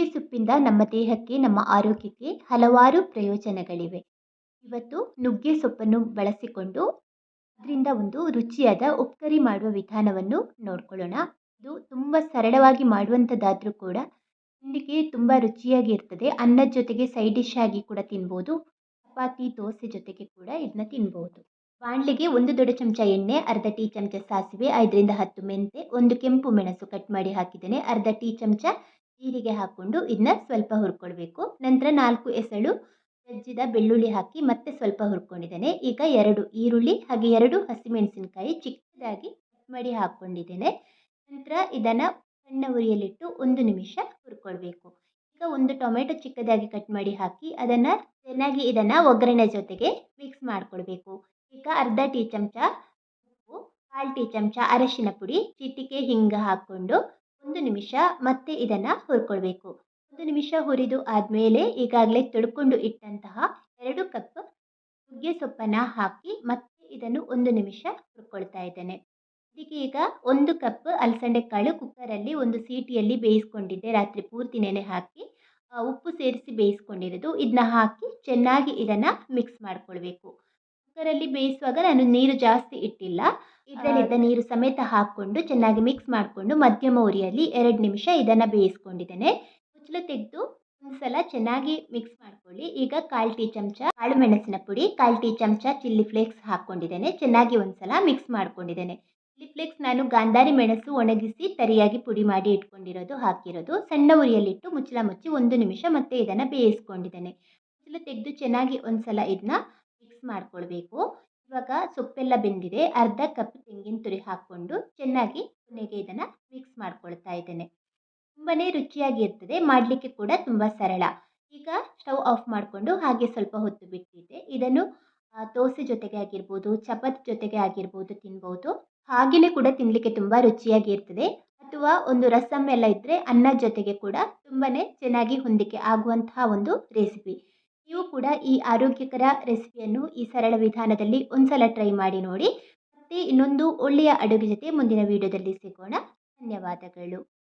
ನುಗ್ಗೆ ಸೊಪ್ಪಿಂದ ನಮ್ಮ ದೇಹಕ್ಕೆ, ನಮ್ಮ ಆರೋಗ್ಯಕ್ಕೆ ಹಲವಾರು ಪ್ರಯೋಜನಗಳಿವೆ. ಇವತ್ತು ನುಗ್ಗೆ ಸೊಪ್ಪನ್ನು ಬಳಸಿಕೊಂಡು ಅದರಿಂದ ಒಂದು ರುಚಿಯಾದ ಉಪ್ಕರಿ ಮಾಡುವ ವಿಧಾನವನ್ನು ನೋಡ್ಕೊಳ್ಳೋಣ. ಇದು ತುಂಬ ಸರಳವಾಗಿ ಮಾಡುವಂಥದ್ದಾದರೂ ಕೂಡ ತಿಂಡಿಗೆ ತುಂಬ ರುಚಿಯಾಗಿ ಇರ್ತದೆ. ಅನ್ನದ ಜೊತೆಗೆ ಸೈಡ್ ಡಿಶ್ ಆಗಿ ಕೂಡ ತಿನ್ಬೋದು. ಚಪಾತಿ, ದೋಸೆ ಜೊತೆಗೆ ಕೂಡ ಇದನ್ನ ತಿನ್ಬೋದು. ಬಾಣಲೆಗೆ ಒಂದು ದೊಡ್ಡ ಚಮಚ ಎಣ್ಣೆ, ಅರ್ಧ ಟೀ ಚಮಚ ಸಾಸಿವೆ, ಐದರಿಂದ ಹತ್ತು ಮೆಂತೆ ಒಂದು ಕೆಂಪು ಮೆಣಸು ಕಟ್ ಮಾಡಿ ಹಾಕಿದ್ದೇನೆ. ಅರ್ಧ ಟೀ ಚಮಚ ಜೀರಿಗೆ ಹಾಕ್ಕೊಂಡು ಇದನ್ನ ಸ್ವಲ್ಪ ಹುರ್ಕೊಳ್ಬೇಕು ನಂತರ ನಾಲ್ಕು ಎಸಳು ಜಜ್ಜಿದ ಬೆಳ್ಳುಳ್ಳಿ ಹಾಕಿ ಮತ್ತೆ ಸ್ವಲ್ಪ ಹುರ್ಕೊಂಡಿದ್ದೇನೆ. ಈಗ ಎರಡು ಈರುಳ್ಳಿ ಹಾಗೆ ಎರಡು ಹಸಿಮೆಣಸಿನಕಾಯಿ ಚಿಕ್ಕದಾಗಿ ಕಟ್ ಮಾಡಿ ಹಾಕ್ಕೊಂಡಿದ್ದೇನೆ ನಂತರ ಇದನ್ನು ಸಣ್ಣ ಉರಿಯಲ್ಲಿಟ್ಟು ಒಂದು ನಿಮಿಷ ಹುರ್ಕೊಳ್ಬೇಕು ಈಗ ಒಂದು ಟೊಮೆಟೊ ಚಿಕ್ಕದಾಗಿ ಕಟ್ ಮಾಡಿ ಹಾಕಿ ಅದನ್ನು ಚೆನ್ನಾಗಿ ಇದನ್ನು ಒಗ್ಗರಣೆ ಜೊತೆಗೆ ಮಿಕ್ಸ್ ಮಾಡ್ಕೊಳ್ಬೇಕು ಈಗ ಅರ್ಧ ಟೀ ಚಮಚ ಉಪ್ಪು ಕಾಲು ಟೀ ಚಮಚ ಅರಶಿನ ಪುಡಿ, ಚಿಟಿಕೆ, ಹಿಂಗ ಹಾಕ್ಕೊಂಡು ಒಂದು ನಿಮಿಷ ಮತ್ತೆ ಇದನ್ನು ಹುರ್ಕೊಳ್ಬೇಕು. ಒಂದು ನಿಮಿಷ ಹುರಿದು ಆದಮೇಲೆ ಈಗಾಗಲೇ ತೊಳ್ಕೊಂಡು ಇಟ್ಟಂತಹ ಎರಡು ಕಪ್ ನುಗ್ಗೆ ಸೊಪ್ಪನ್ನ ಹಾಕಿ ಮತ್ತೆ ಇದನ್ನು ಒಂದು ನಿಮಿಷ ಹುರ್ಕೊಳ್ತಾ ಇದ್ದೇನೆ. ಇದಕ್ಕೆ ಈಗ ಒಂದು ಕಪ್ ಅಲಸಂಡೆ ಕಾಳು ಕುಕ್ಕರಲ್ಲಿ ಒಂದು ಸೀಟಿಯಲ್ಲಿ ಬೇಯಿಸ್ಕೊಂಡಿದ್ದೆ. ರಾತ್ರಿ ಪೂರ್ತಿ ನೆನೆ ಹಾಕಿ ಉಪ್ಪು ಸೇರಿಸಿ ಬೇಯಿಸ್ಕೊಂಡಿರೋದು. ಇದನ್ನ ಹಾಕಿ ಚೆನ್ನಾಗಿ ಇದನ್ನು ಮಿಕ್ಸ್ ಮಾಡ್ಕೊಳ್ಬೇಕು. ಕುಕ್ಕರಲ್ಲಿ ಬೇಯಿಸುವಾಗ ನಾನು ನೀರು ಜಾಸ್ತಿ ಇಟ್ಟಿಲ್ಲ. ಇದರಲ್ಲಿದ್ದ ನೀರು ಸಮೇತ ಹಾಕ್ಕೊಂಡು ಚೆನ್ನಾಗಿ ಮಿಕ್ಸ್ ಮಾಡಿಕೊಂಡು ಮಧ್ಯಮ ಉರಿಯಲ್ಲಿ ಎರಡು ನಿಮಿಷ ಇದನ್ನು ಬೇಯಿಸ್ಕೊಂಡಿದ್ದೇನೆ. ಮುಚ್ಚಲು ತೆಗೆದು ಒಂದು ಸಲ ಚೆನ್ನಾಗಿ ಮಿಕ್ಸ್ ಮಾಡ್ಕೊಳ್ಳಿ. ಈಗ ಕಾಲು ಟೀ ಚಮಚ ಕಾಳು ಮೆಣಸಿನ ಪುಡಿ ಕಾಲು ಟೀ ಚಮಚ ಚಿಲ್ಲಿ ಫ್ಲೇಕ್ಸ್ ಹಾಕ್ಕೊಂಡಿದ್ದೇನೆ. ಚೆನ್ನಾಗಿ ಒಂದು ಸಲ ಮಿಕ್ಸ್ ಮಾಡ್ಕೊಂಡಿದ್ದೇನೆ. ಚಿಲ್ಲಿ ಫ್ಲೇಕ್ಸ್ ನಾನು ಗಾಂಧಾರಿ ಮೆಣಸು ಒಣಗಿಸಿ ತರಿಯಾಗಿ ಪುಡಿ ಮಾಡಿ ಇಟ್ಕೊಂಡಿರೋದು ಹಾಕಿರೋದು. ಸಣ್ಣ ಉರಿಯಲ್ಲಿಟ್ಟು ಮುಚ್ಚಳ ಮುಚ್ಚಿ ಒಂದು ನಿಮಿಷ ಮತ್ತೆ ಇದನ್ನು ಬೇಯಿಸ್ಕೊಂಡಿದ್ದೇನೆ. ಮುಚ್ಚಲು ತೆಗೆದು ಚೆನ್ನಾಗಿ ಒಂದು ಸಲ ಇದನ್ನ ಮಿಕ್ಸ್ ಮಾಡ್ಕೊಳ್ಬೇಕು. ಇವಾಗ ಸೊಪ್ಪೆಲ್ಲ ಬೆಂದಿದೆ, ಅರ್ಧ ಕಪ್ ತೆಂಗಿನ ತುರಿ ಹಾಕ್ಕೊಂಡು ಚೆನ್ನಾಗಿ ಕೊನೆಗೆ ಇದನ್ನು ಮಿಕ್ಸ್ ಮಾಡ್ಕೊಳ್ತಾ ಇದ್ದೇನೆ. ತುಂಬಾ ರುಚಿಯಾಗಿರ್ತದೆ ಮಾಡಲಿಕ್ಕೆ ಕೂಡ ತುಂಬ ಸರಳ. ಈಗ ಸ್ಟವ್ ಆಫ್ ಮಾಡಿಕೊಂಡು ಹಾಗೆ ಸ್ವಲ್ಪ ಹೊತ್ತು ಬಿಟ್ಟಿದ್ದೆ. ಇದನ್ನು ದೋಸೆ ಜೊತೆಗೆ ಆಗಿರ್ಬೋದು, ಚಪಾತಿ ಜೊತೆಗೆ ಆಗಿರ್ಬೋದು ತಿನ್ಬೋದು. ಹಾಗೆಯೇ ಕೂಡ ತಿನ್ನಲಿಕ್ಕೆ ತುಂಬ ರುಚಿಯಾಗಿರ್ತದೆ ಅಥವಾ ಒಂದು ರಸಮ್ ಎಲ್ಲ ಇದ್ದರೆ ಅನ್ನ ಜೊತೆಗೆ ಕೂಡ ತುಂಬಾ ಚೆನ್ನಾಗಿ ಹೊಂದಿಕೆ ಆಗುವಂತಹ ಒಂದು ರೆಸಿಪಿ ನೀವು ಕೂಡ ಈ ಆರೋಗ್ಯಕರ ರೆಸಿಪಿಯನ್ನು ಈ ಸರಳ ವಿಧಾನದಲ್ಲಿ ಒಂದ್ಸಲ ಟ್ರೈ ಮಾಡಿ ನೋಡಿ. ಮತ್ತೆ ಇನ್ನೊಂದು ಒಳ್ಳೆಯ ಅಡುಗೆ ಜೊತೆ ಮುಂದಿನ ವಿಡಿಯೋದಲ್ಲಿ ಸಿಗೋಣ. ಧನ್ಯವಾದಗಳು.